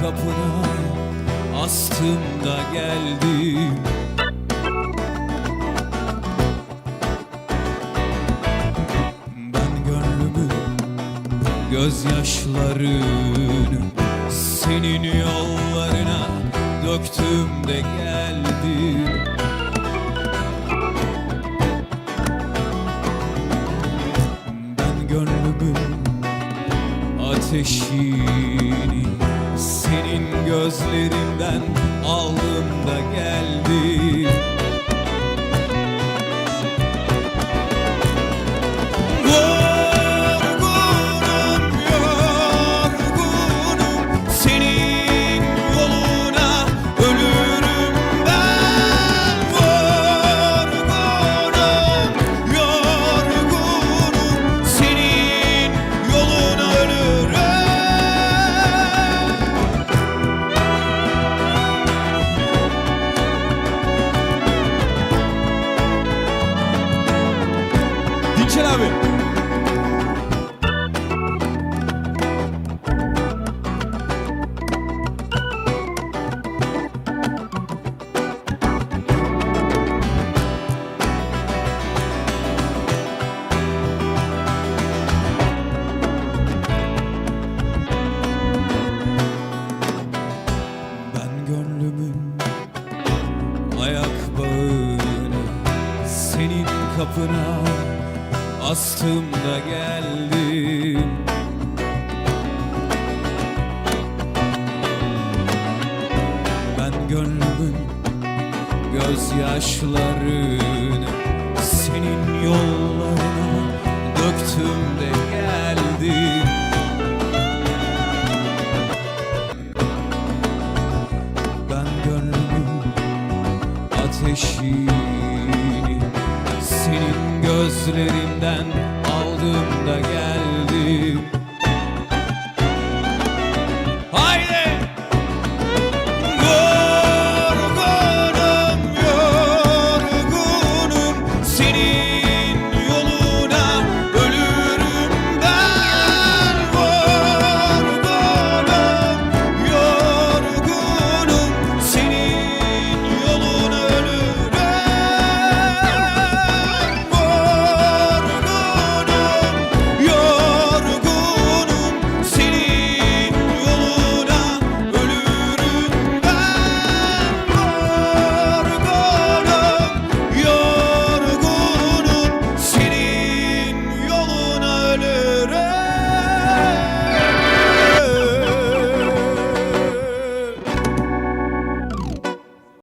kapına astım da geldim. Ben gönlümü gözyaşlarını senin yollarına döktüm de geldim. Ben gönlümün ateşini senin gözlerinden aldım da geldim Dinçer abi. Ben gönlümün ayak bağını senin kapına astım da geldim. Ben gönlümün gözyaşlarını senin yollarına döktüm de geldim. Ben gönlümün ateşini Senin gözlerinden aldım da gel